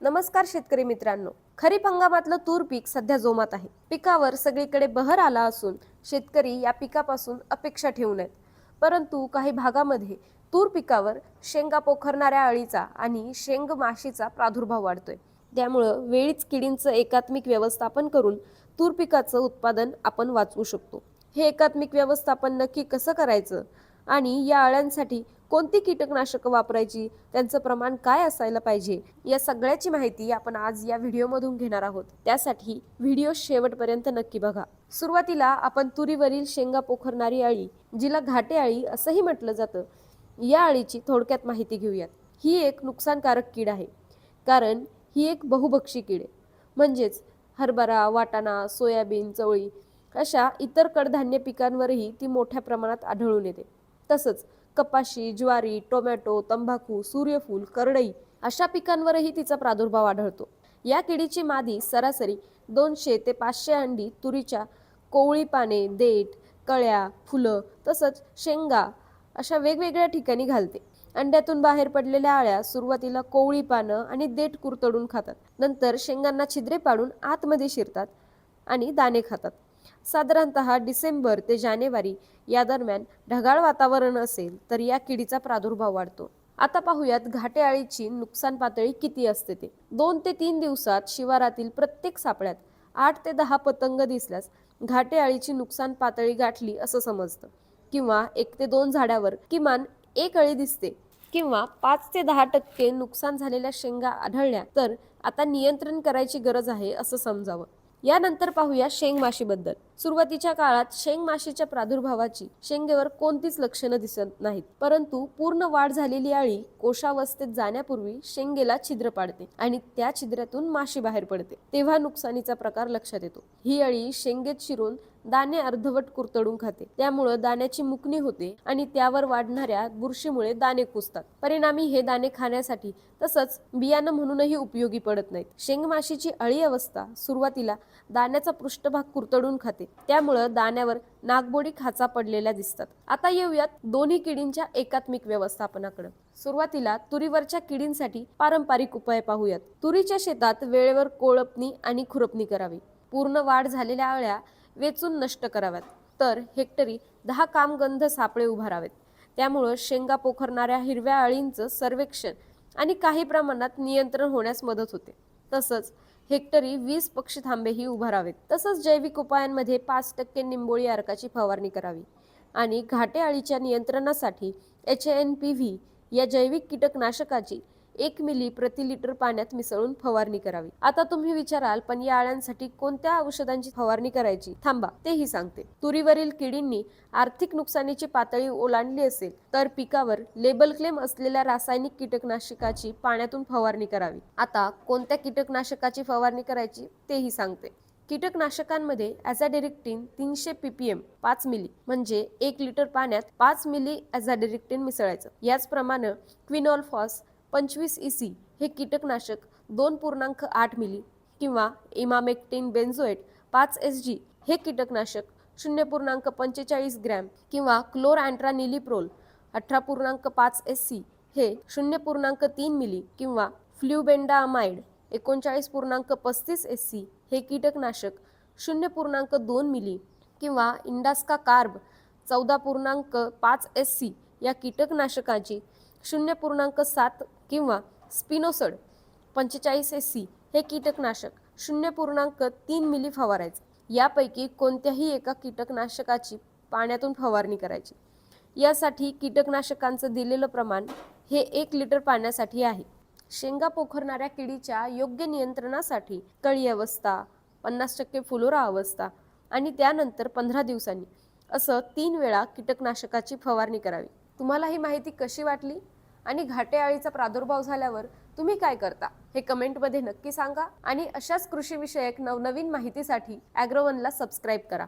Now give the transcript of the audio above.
नमस्कार शेतकरी मित्रांनो. खरीप हंगामातलं तूर पीक सध्या जोमात आहे. पिकावर सगळीकडे बहर आला असून शेतकरी या पिकापासून अपेक्षा ठेवून आहेत परंतु काही भागामध्ये तूर पिकावर शेंगा पोखरणाऱ्या अळीचा आणि शेंग माशीचा प्रादुर्भाव वाढतोय. त्यामुळं वेळीच किडींचं एकात्मिक व्यवस्थापन करून तूर पिकाचं उत्पादन आपण वाचवू शकतो. हे एकात्मिक व्यवस्थापन नक्की कसं करायचं आणि या अळ्यांसाठी कोणती कीटकनाशकं वापरायची? त्यांचं प्रमाण काय असायला पाहिजे? या सगळ्याची माहिती आपण आज या व्हिडिओमधून घेणार आहोत. त्यासाठी व्हिडिओ शेवटपर्यंत नक्की बघा. सुरुवातीला आपण तुरीवरील शेंगा पोखरणारी अळी जिला घाटे अळी असंही म्हटलं जातं या अळीची थोडक्यात माहिती घेऊयात. ही एक नुकसानकारक कीड आहे. कारण ही एक बहुभक्षी कीड आहे. म्हणजेच हरभरा वाटाणा सोयाबीन चवळी अशा इतर कडधान्य पिकांवरही ती मोठ्या प्रमाणात आढळून येते. तसंच कपाशी ज्वारी टोमॅटो तंबाखू सूर्यफूल करडई अशा पिकांवरही तिचा प्रादुर्भाव आढळतो. या किडीची मादी सरासरी दोनशे ते पाचशे अंडी तुरीच्या कोवळी पाने देठ कळ्या फुलं तसंच शेंगा अशा वेगवेगळ्या ठिकाणी घालते. अंड्यातून बाहेर पडलेल्या आळ्या सुरुवातीला कोवळी पानं आणि देठ कुरतडून खातात. नंतर शेंगांना छिद्रे पाडून आतमध्ये शिरतात आणि दाणे खातात. साधारणतः डिसेंबर ते जानेवारी या दरम्यान ढगाळ वातावरण असेल तर या किडीचा प्रादुर्भाव वाढतो. आता पाहूयात घाटे अळीची नुकसान पातळी किती असते ते. दोन ते तीन दिवसात शिवारातील प्रत्येक सापळ्यात आठ ते दहा पतंग दिसल्यास घाटे अळीची नुकसान पातळी गाठली असं समजतं. किंवा एक ते दोन झाडावर किमान एक अळी दिसते किंवा पाच ते दहा टक्के नुकसान झालेल्या शेंगा आढळल्या तर आता नियंत्रण करायची गरज आहे असं समजावं. यानंतर पाहूया शेंग माशीबद्दल. सुरुवातीच्या काळात शेंग माशीच्या प्रादुर्भावाची शेंगेवर कोणतीच लक्षणं दिसत नाहीत. परंतु पूर्ण वाढ झालेली अळी कोशावस्थेत जाण्यापूर्वी शेंगेला छिद्र पाडते आणि त्या छिद्रातून माशी बाहेर पडते. तेव्हा नुकसानीचा प्रकार लक्षात येतो. ही अळी शेंगेत शिरून दाणे अर्धवट कुरतडून खाते. त्यामुळं दाण्याची मुकणी होते आणि त्यावर वाढणाऱ्या बुरशीमुळे दाणे कुसतात परिणामी हे दाणे खाण्यासाठी तसंच बियाणं म्हणूनही उपयोगी पडत नाहीत. शेंगमाशीची अळी अवस्था सुरुवातीला दाण्याचा पृष्ठभाग कुरतडून खाते. त्यामुळं दाण्यावर नागबोडी खाचा पडलेल्या दिसतात. आता येऊयात दोन्ही किडींच्या एकात्मिक व्यवस्थापनाकडे. सुरुवातीला तुरीवरच्या किडींसाठी पारंपरिक उपाय पाहूयात. तुरीच्या शेतात वेळेवर कोळपणी आणि खुरपणी करावी. पूर्ण वाढ झालेल्या अळ्या वेचून नष्ट कराव्यात. तर हेक्टरी दहा कामगंध सापळे उभारावेत. त्यामुळं शेंगा पोखरणाऱ्या हिरव्या अळींचं सर्वेक्षण आणि काही प्रमाणात नियंत्रण होण्यास मदत होते. तसंच हेक्टरी वीस पक्षी थांबेही उभारावेत तसंच जैविक उपायांमध्ये पाच टक्के निंबोळी अर्काची फवारणी करावी. आणि घाटे अळीच्या नियंत्रणासाठी एच एन पी व्ही या जैविक कीटकनाशकाची एक मिली प्रति लिटर पाण्यात मिसळून फवारणी करावी. आता तुम्ही विचाराल पण या अळ्यांसाठी कोणत्या औषधांची फवारणी करायची? थांबा तेही सांगते. तुरीवरील किडींनी आर्थिक नुकसानीची पातळी ओलांडली असेल तर पिकावर लेबल क्लेम असलेल्या रासायनिक कीटकनाशकाची पाण्यातून फवारणी करावी. आता कोणत्या कीटकनाशकाची फवारणी करायची तेही सांगते. कीटकनाशकांमध्ये ॲझाडेरिक्टिन तीनशे पीपीएम पाच मिली म्हणजे एक लिटर पाण्यात पाच मिली ॲझाडेरिक्टिन मिसळायचं. याचप्रमाणे क्विनॉलफॉस पंचवीस ई सी हे कीटकनाशक दोन पूर्णांक आठ मिली किंवा इमामेक्टिन बेन्झोएट पाच एस जी हे कीटकनाशक शून्य पूर्णांक पंचेचाळीस ग्रॅम किंवा क्लोर अँट्रानिलिप्रोल अठरा पूर्णांक पाच एस सी हे शून्य पूर्णांक तीन मिली किंवा फ्ल्युबेंडा अमाइड एकोणचाळीस पूर्णांक पस्तीस एस सी हे कीटकनाशक शून्य पूर्णांक दोन मिली किंवा इंडास्का कार्ब चौदा पूर्णांक पाच एस सी या कीटकनाशकाची शून्य पूर्णांक सात किंवा स्पिनोसड पंचेचाळीस एस सी हे कीटकनाशक शून्य पूर्णांक तीन मिली फवारायचे. यापैकी कोणत्याही एका कीटकनाशकाची पाण्यातून फवारणी करायची. यासाठी कीटकनाशकांचं दिलेलं प्रमाण हे एक लिटर पाण्यासाठी आहे. शेंगा पोखरणाऱ्या किडीच्या योग्य नियंत्रणासाठी कळी अवस्था पन्नास टक्के फुलोरा अवस्था आणि त्यानंतर पंधरा दिवसांनी असं तीन वेळा कीटकनाशकाची फवारणी करावी. तुम्हाला ही माहिती कशी वाटली? आणि घाटे अळीचा प्रादुर्भाव झाल्यावर तुम्ही काय करता? हे कमेंटमध्ये नक्की सांगा आणि अशाच कृषीविषयक नवनवीन माहितीसाठी ॲग्रोवनला सबस्क्राईब करा.